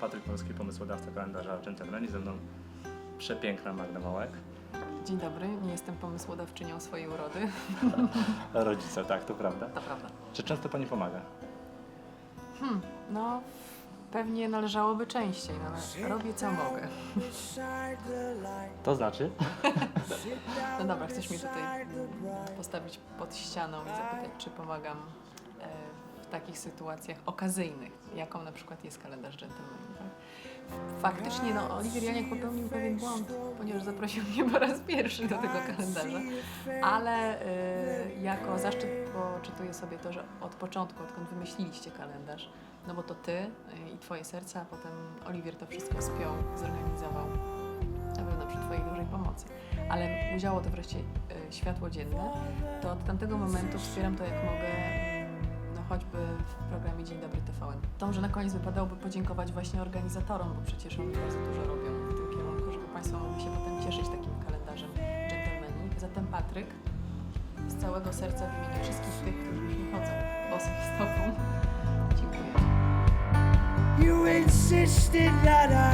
Patryk Polski, pomysłodawca kalendarza Gentlemani, ze mną przepiękna Magda Małek. Dzień dobry, nie jestem pomysłodawczynią swojej urody. Rodzice, tak, to prawda. To prawda. Czy często Pani pomaga? Hmm, no, pewnie należałoby częściej, no, ale robię co mogę. To znaczy? No dobra, chcesz mnie tutaj postawić pod ścianą i zapytać, czy pomagam e, w takich sytuacjach okazyjnych, jaką na przykład jest kalendarz dżentelmeni. Faktycznie, no, Oliwier Janiak popełnił pewien błąd, ponieważ zaprosił mnie po raz pierwszy do tego kalendarza, ale e, jako zaszczyt poczytuję sobie to, że od początku, odkąd wymyśliliście kalendarz, no bo to ty e, i twoje serce, a potem Oliwier to wszystko spiął, zorganizował, na pewno przy twojej dużej pomocy. Ale ujrzało to wreszcie e, światło dzienne, to od tamtego momentu wspieram to jak mogę, no choćby w programie Dzień Dobry TVN. To może na koniec wypadałoby podziękować właśnie organizatorom, bo przecież oni bardzo dużo robią w tym kierunku, żeby Państwo mogli się potem cieszyć takim kalendarzem dżentelmeni. Zatem Patryk, z całego serca w imieniu wszystkich tych, którzy już nie chodzą bosą stopą, dziękuję. You insisted that I